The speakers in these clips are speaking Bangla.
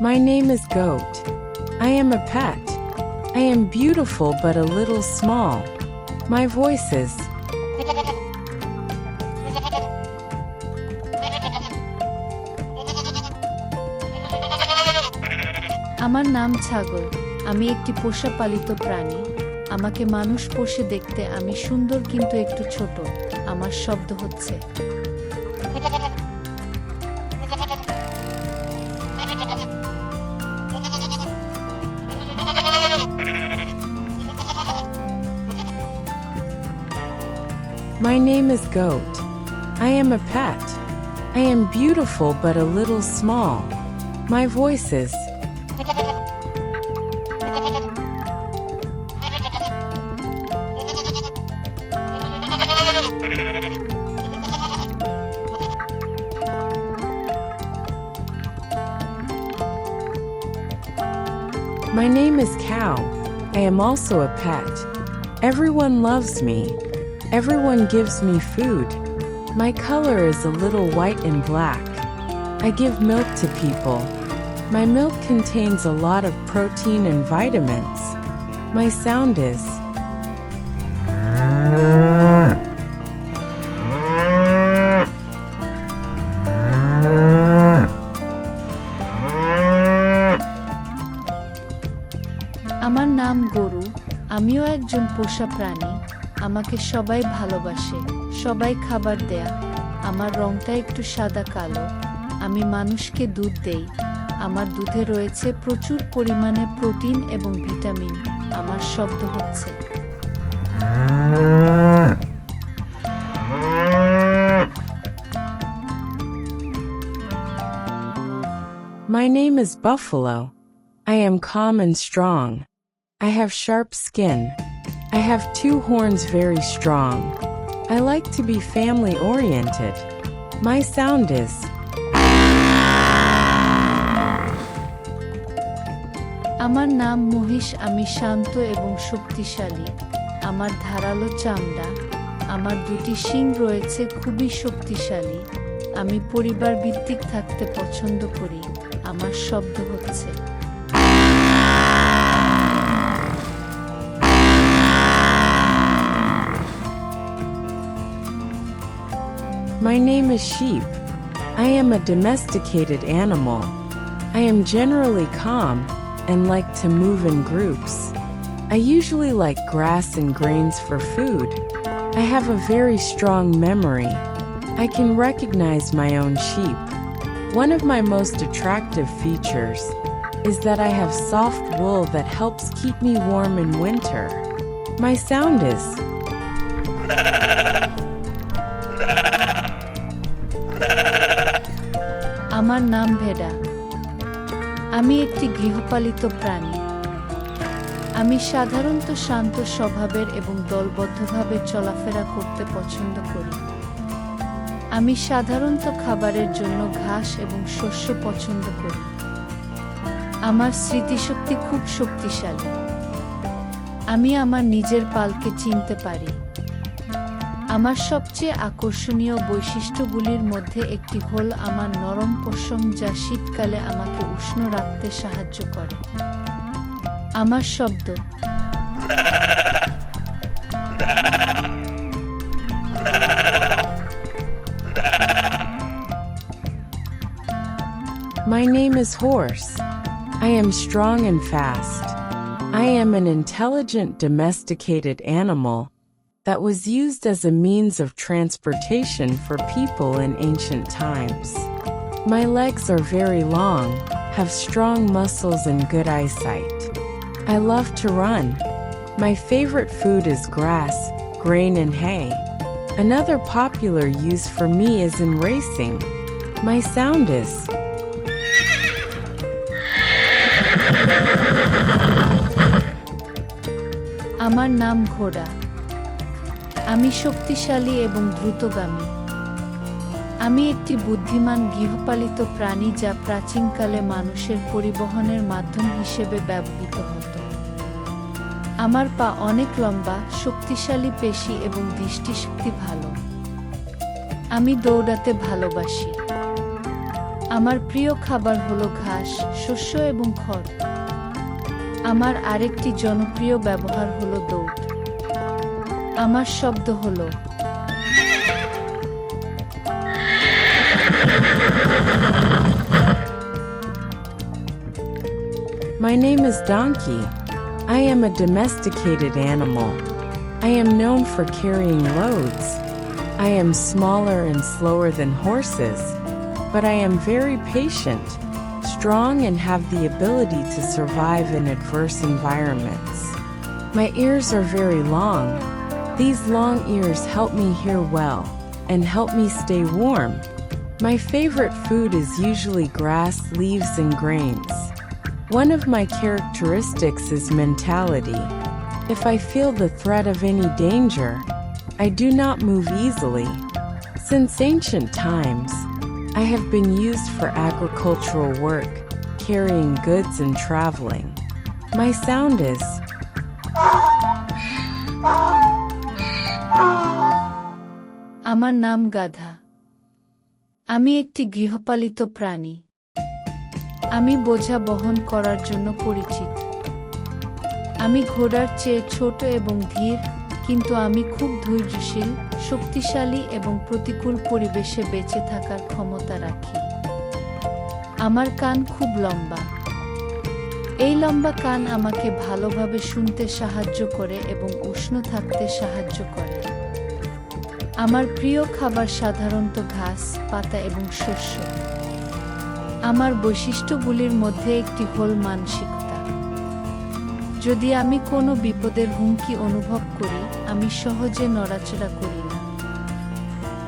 My name is Goat. I am a pet. I am beautiful but a little small. My voice is. আমার নাম ছাগল আমি একটি পোষা পালিত প্রাণী আমাকে মানুষ পোষে দেখতে আমি সুন্দর কিন্তু একটু ছোট আমার শব্দ হচ্ছে My name is Goat. I am a pet. I am beautiful but a little small. My voice is. My name is Cow. I am also a pet. Everyone loves me. Everyone gives me food. My color is a little white and black. I give milk to people. My milk contains a lot of protein and vitamins. My sound is. আমার নাম গরু আমিও একজন পোষা প্রাণী আমাকে সবাই ভালোবাসে, সবাই খাবার দেয়া আমার রংটা একটু সাদা কালো আমি মানুষকে দুধ দেই আমার দুধে রয়েছে প্রচুর পরিমাণে প্রোটিন এবং ভিটামিন আমার শব্দ হচ্ছে My name is Buffalo. I am calm and strong. I have sharp skin. I have two horns very strong. I like to be family oriented. My sound is. আমার নাম মহিষ, আমি শান্ত এবং শক্তিশালী আমার ধারালো চামড়া, আমার দুটি শিং রয়েছে খুবই শক্তিশালী আমি পরিবার ভিত্তিক থাকতে পছন্দ করি আমার শব্দ My name is Sheep. I am a domesticated animal. I am generally calm and like to move in groups. I usually like grass and grains for food. I have a very strong memory. I can recognize my own sheep. One of my most attractive features is that I have soft wool that helps keep me warm in winter. My sound is. আমার নাম ভেডা আমি একটি গৃহপালিত প্রাণী। আমি সাধারণত শান্ত স্বভাবের এবং দলবদ্ধভাবে চলাফেরা করতে পছন্দ করি। আমি সাধারণত খাবারের জন্য ঘাস এবং শস্য পছন্দ করি। আমার স্মৃতিশক্তি খুব শক্তিশালী। আমি আমার নিজের পালকে চিনতে পারি। আমার সবচেয়ে আকর্ষণীয় বৈশিষ্ট্যগুলির মধ্যে একটি হল আমার নরম পশম যা শীতকালে আমাকে উষ্ণ রাখতে সাহায্য করে আমার শব্দ My name is Horse. I am strong and fast. I am an intelligent, domesticated animal that was used as a means of transportation for people in ancient times. My legs are very long, have strong muscles and good eyesight. I love to run. My favorite food is grass, grain, and hay. Another popular use for me is in racing. My sound is. আমার নাম ঘোড়া আমি শক্তিশালী এবং দ্রুতগামী। আমি একটি বুদ্ধিমান গৃহপালিত প্রাণী যা প্রাচীনকালে মানুষের পরিবহনের মাধ্যম হিসেবে ব্যবহৃত হতো। আমার পা অনেক লম্বা, শক্তিশালী পেশি এবং দৃষ্টিশক্তি ভালো। আমি দৌড়াতে ভালোবাসি। আমার প্রিয় খাবার হলো ঘাস, শস্য এবং খড়। আমার আরেকটি জনপ্রিয় ব্যবহার হলো দৌড়। আমার শব্দ হলো My name is Donkey. I am a domesticated animal. I am known for carrying loads. I am smaller and slower than horses, but I am very patient, strong, and have the ability to survive in adverse environments. My ears are very long. these long ears help me hear well and help me stay warm. My favorite food is usually grass, leaves, and grains. One of my characteristics is mentality. If I feel the threat of any danger, I do not move easily. Since ancient times, I have been used for agricultural work, carrying goods, and traveling. My sound is আমার নাম গাধা। আমি একটি গৃহপালিত প্রাণী। আমি বোঝা বহন করার জন্য পরিচিত। আমি ঘোড়ার চেয়ে ছোট এবং ধীর, কিন্তু আমি খুব ধৈর্যশীল, শক্তিশালী এবং প্রতিকূল পরিবেশে বেঁচে থাকার ক্ষমতা রাখি। আমার কান খুব লম্বা। এই লম্বা কান আমাকে ভালোভাবে শুনতে সাহায্য করে এবং উষ্ণ থাকতে সাহায্য করে। আমার প্রিয় খাবার সাধারণত ঘাস, পাতা এবং শস্য। আমার বৈশিষ্ট্যগুলির মধ্যে একটি হল মানসিকতা। যদি আমি কোনো বিপদের হুমকি অনুভব করি, আমি সহজে নড়াচড়া করি না।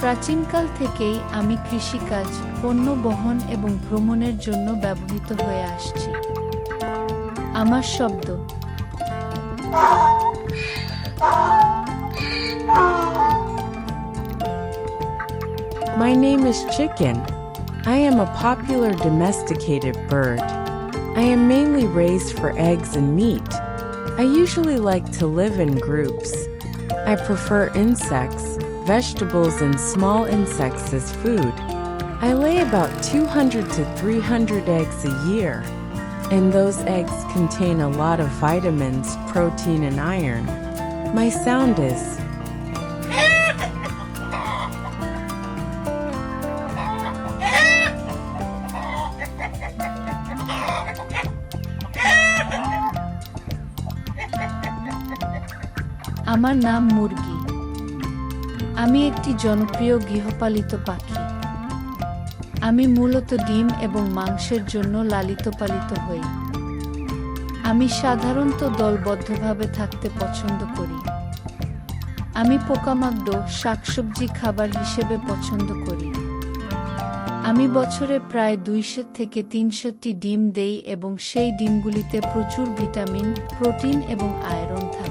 প্রাচীনকাল থেকেই আমি কৃষিকাজ, পণ্য বহন এবং ভ্রমণের জন্য ব্যবহৃত হয়ে আসছি। আমার শব্দ। My name is Chicken. I am a popular domesticated bird. I am mainly raised for eggs and meat. I usually like to live in groups. I prefer insects, vegetables, and small insects as food. I lay about 200 to 300 eggs a year, and those eggs contain a lot of vitamins, protein, and iron. My sound is আমার নাম মুরগি। আমি একটি জনপ্রিয় গৃহপালিত পাখি। আমি মূলত ডিম এবং মাংসের জন্য লালিত পালিত হই। আমি সাধারণত দলবদ্ধভাবে থাকতে পছন্দ করি। আমি পোকামাকড়, শাকসবজি খাবার হিসেবে পছন্দ করি। আমি বছরে প্রায় দুইশো থেকে তিনশোটি ডিম দেই এবং সেই ডিমগুলিতে প্রচুর ভিটামিন, প্রোটিন এবং আয়রন থাকে।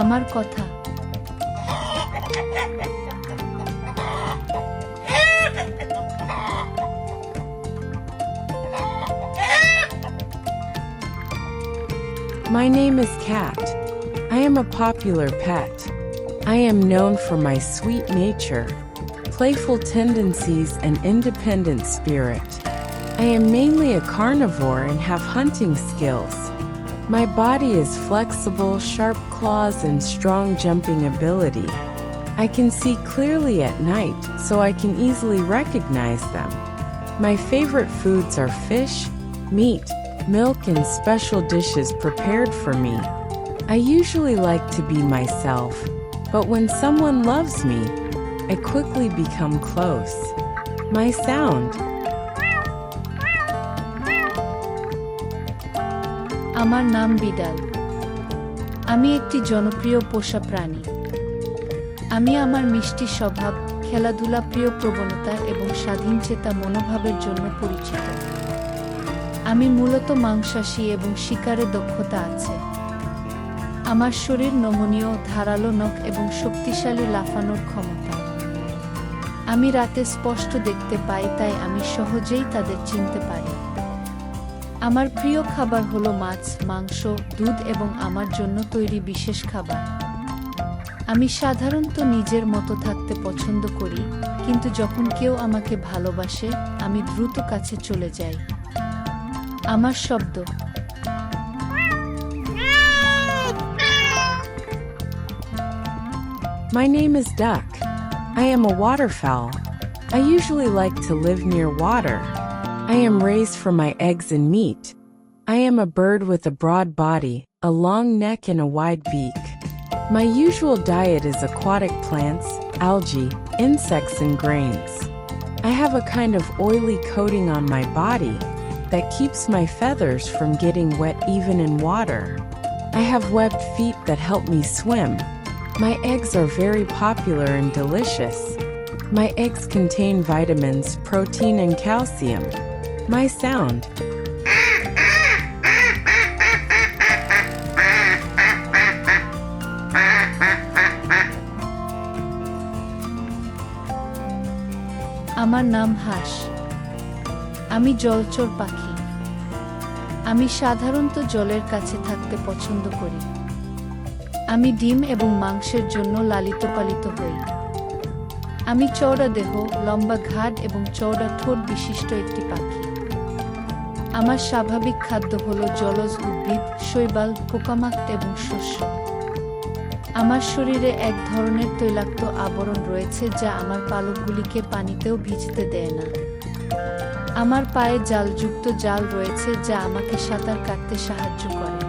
আমার কথা My name is Cat. I am a popular pet. I am known for my sweet nature, playful tendencies, and independent spirit. I am mainly a carnivore and have hunting skills. My body is flexible, sharp claws, and strong jumping ability. I can see clearly at night, so I can easily recognize them. My favorite foods are fish, meat, milk, and special dishes prepared for me. I usually like to be myself, but when someone loves me, I quickly become close. My sound আমার নাম বিড়াল আমি একটি জনপ্রিয় পোষা প্রাণী। আমি আমার মিষ্টি স্বভাব, খেলাধুলা প্রিয় প্রবণতা এবং স্বাধীনচেতা মনোভাবের জন্য পরিচিত। আমি মূলত মাংসাশী এবং শিকারে দক্ষতা আছে। আমার শরীর নমনীয়, ধারালো নখ এবং শক্তিশালী লাফানোর ক্ষমতা। আমি রাতে স্পষ্ট দেখতে পাই, তাই আমি সহজেই তাদের চিনতে পারি। আমার প্রিয় খাবার হলো মাছ, মাংস, দুধ এবং আমার জন্য তৈরি বিশেষ খাবার আমি সাধারণত নিজের মতো থাকতে পছন্দ করি, কিন্তু যখন কেউ আমাকে ভালোবাসে, আমি দ্রুত কাছে চলে যাই আমার শব্দ My name is Duck. I am a waterfowl. I usually like to live near water. I am raised for my eggs and meat. I am a bird with a broad body, a long neck, and a wide beak. My usual diet is aquatic plants, algae, insects, and grains. I have a kind of oily coating on my body that keeps my feathers from getting wet even in water. I have webbed feet that help me swim. My eggs are very popular and delicious. My eggs contain vitamins, protein, and calcium. My sound. আমার নাম হাঁস। আমি জলচর পাখি। আমি সাধারণত জলের কাছে থাকতে পছন্দ করি। আমি ডিম এবং মাংসের জন্য লালিত পালিত হই। আমি চওড়া দেহ, লম্বা ঘাট এবং চওড়া ঠোঁট বিশিষ্ট একটি পাখি। আমার স্বাভাবিক খাদ্য হলো জলজ উদ্ভিদ, শৈবাল, পোকামাকড় এবং শস্য। আমার শরীরে এক ধরনের তৈলাক্ত আবরণ রয়েছে যা আমার পালকগুলিকে পানিতেও ভিজতে দেয় না। আমার পায়ে জালযুক্ত জাল রয়েছে যা আমাকে সাঁতার কাটতে সাহায্য করে।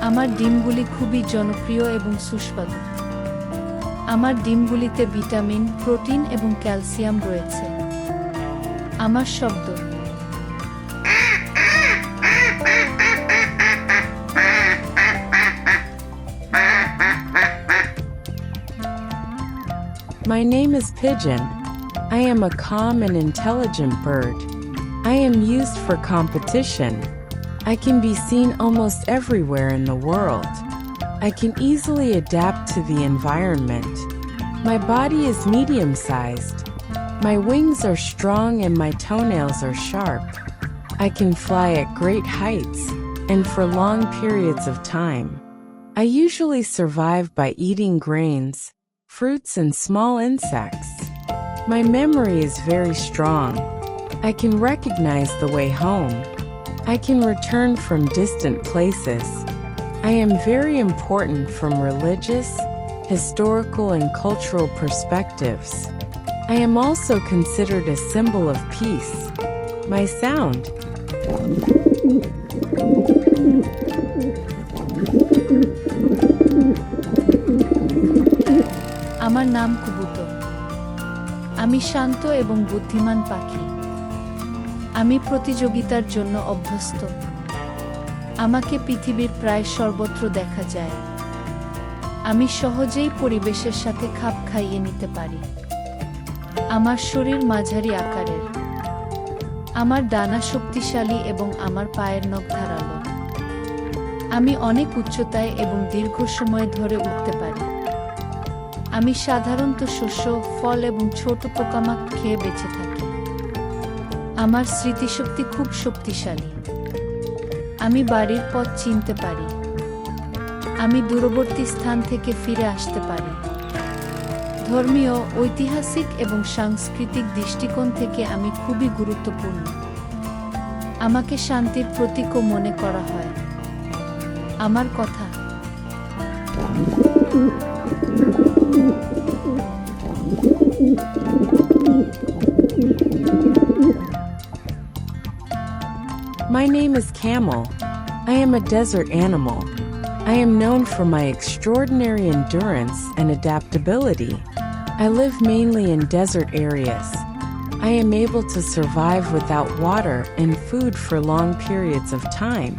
আমার ডিমগুলি খুবই জনপ্রিয় এবং সুস্বাদু। আমার ডিমগুলিতে ভিটামিন, প্রোটিন এবং ক্যালসিয়াম রয়েছে। আমার শব্দ My name is Pigeon. I am a calm and intelligent bird. I am used for competition. I can be seen almost everywhere in the world. I can easily adapt to the environment. My body is medium sized. My wings are strong and my toenails are sharp. I can fly at great heights and for long periods of time. I usually survive by eating grains, fruits, and small insects. My memory is very strong. I can recognize the way home. I can return from distant places. I am very important from religious, historical, and cultural perspectives. I am also considered a symbol of peace. My sound. আমার নাম কুবুতর আমি শান্ত এবং বুদ্ধিমান পাখি। আমি প্রতিযোগিতার জন্য অভ্যস্ত। আমাকে পৃথিবীর প্রায় সর্বত্র দেখা যায়। আমি সহজেই পরিবেশের সাথে খাপ খাইয়ে নিতে পারি। আমার শরীর মাঝারি আকারের। আমার ডানা শক্তিশালী এবং আমার পায়ের নখ ধারালো। আমি অনেক উচ্চতায় এবং দীর্ঘ সময় ধরে উঠতে পারি। আমি সাধারণত শস্য, ফল এবং ছোট পোকামাক খেয়ে বেঁচে থাকি। আমার স্মৃতিশক্তি খুব শক্তিশালী। আমি বাড়ির পথ চিনতে পারি। আমি দূরবর্তী স্থান থেকে ফিরে আসতে পারি। ধর্মীয়, ঐতিহাসিক এবং সাংস্কৃতিক দৃষ্টিকোণ থেকে আমি খুবই গুরুত্বপূর্ণ। আমাকে শান্তির প্রতীকও মনে করা হয়। আমার কথা। My name is Camel. I am a desert animal. I am known for my extraordinary endurance and adaptability. I live mainly in desert areas. I am able to survive without water and food for long periods of time.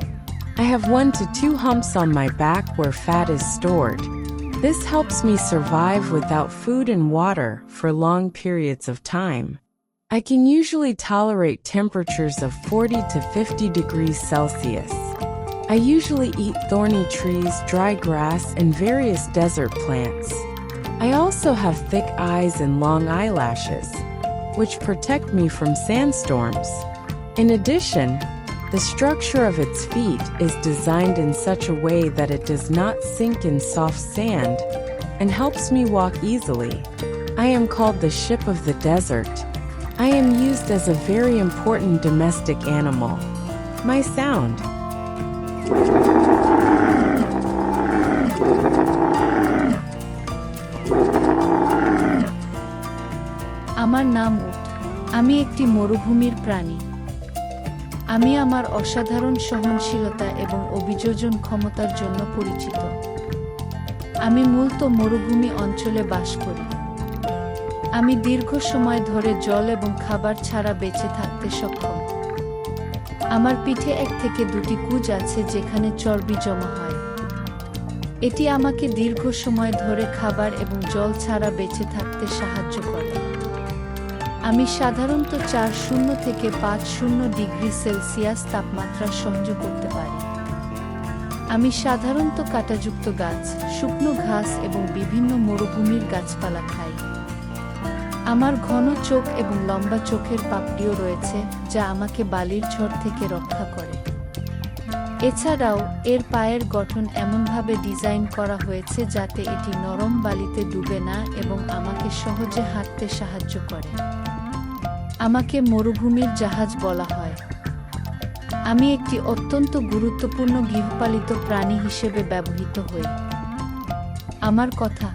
I have one to two humps on my back where fat is stored. This helps me survive without food and water for long periods of time. I can usually tolerate temperatures of 40 to 50 degrees Celsius. I usually eat thorny trees, dry grass, and various desert plants. I also have thick eyes and long eyelashes, which protect me from sandstorms. In addition, the structure of its feet is designed in such a way that it does not sink in soft sand and helps me walk easily. I am called the ship of the desert. I am used as a very important domestic animal. My sound. আমার নাম উট আমি একটি মরুভূমির প্রাণী আমি আমার অসাধারণ সহনশীলতা এবং অভিযোজন ক্ষমতার জন্য পরিচিত। আমি মূলত মরুভূমি অঞ্চলে বাস করি। আমি দীর্ঘ সময় ধরে জল এবং খাবার ছাড়া বেঁচে থাকতে সক্ষম। আমার পিঠে এক থেকে দুটি কুজ আছে যেখানে চর্বি জমা হয়। এটি আমাকে দীর্ঘ সময় ধরে খাবার এবং জল ছাড়া বেঁচে থাকতে সাহায্য করে। আমি সাধারণত চার শূন্য থেকে পাঁচ শূন্য ডিগ্রি সেলসিয়াস তাপমাত্রা সহ্য করতে পারি। আমি সাধারণত কাঁটাযুক্ত গাছ, শুকনো ঘাস এবং বিভিন্ন মরুভূমির গাছপালা খাই। আমার ঘন চোখ এবং লম্বা চোখের পাপড়িও রয়েছে, যা আমাকে বালির ঝড় থেকে রক্ষা করে। এছাড়াও, এর পায়ের গঠন এমনভাবে ডিজাইন করা হয়েছে যাতে এটি নরম বালিতে ডুবে না এবং আমাকে সহজে হাঁটতে সাহায্য করে। আমাকে মরুভূমির জাহাজ বলা হয়। আমি একটি অত্যন্ত গুরুত্বপূর্ণ গৃহপালিত প্রাণী হিসেবে ব্যবহৃত হই। আমার কথা